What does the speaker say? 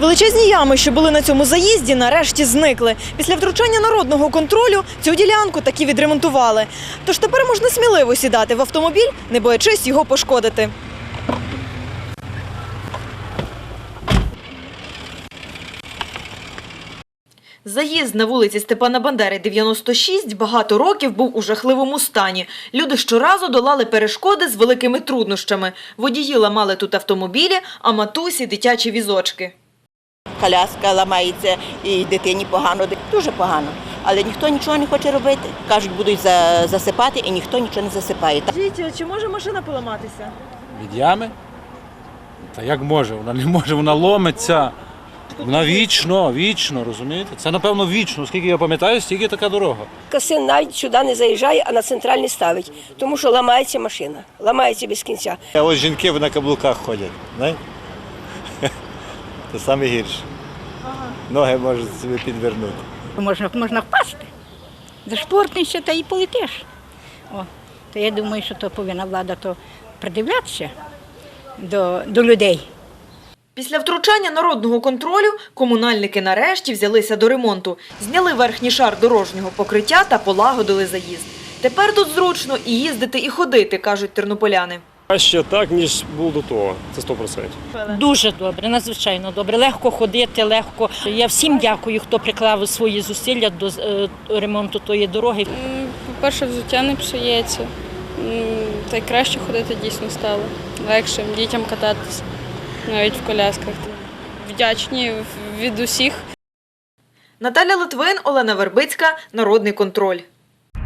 Величезні ями, що були на цьому заїзді, нарешті зникли. Після втручання народного контролю цю ділянку таки відремонтували. Тож тепер можна сміливо сідати в автомобіль, не боячись його пошкодити. Заїзд на вулиці Степана Бандери 96 багато років був у жахливому стані. Люди щоразу долали перешкоди з великими труднощами. Водії ламали тут автомобілі, а матусі дитячі візочки. Коляска ламається і дитині погано, дуже погано. Але ніхто нічого не хоче робити. Кажуть, будуть засипати, і ніхто нічого не засипає. Скажіть, чи може машина поламатися? Від ями? Та як може? Вона не може, вона ломиться. Вона вічно, вічно, розумієте? Це напевно вічно. Скільки я пам'ятаю, стільки така дорога. Син навіть сюди не заїжджає, а на центральний ставить, тому що ламається машина, ламається без кінця. А ось жінки на каблуках ходять, знаєте? Це саме гірше. Ноги можуть собі підвернути. Можна, можна впасти. Зашпортнешся та і полетиш. О, то я думаю, що то повинна влада то придивлятися до, до людей. Після втручання народного контролю комунальники нарешті взялися до ремонту, зняли верхній шар дорожнього покриття та полагодили заїзд. Тепер тут зручно і їздити, і ходити, кажуть тернополяни. Краще так, ніж було до того. Це 100%. Дуже добре, надзвичайно добре. Легко ходити, легко. Я всім дякую, хто приклав свої зусилля до е, ремонту тої дороги. По-перше, взуття не псується. Та й краще ходити дійсно стало. Легше дітям кататися, навіть в колясках. Вдячні від усіх. Наталя Литвин, Олена Вербицька, Народний контроль.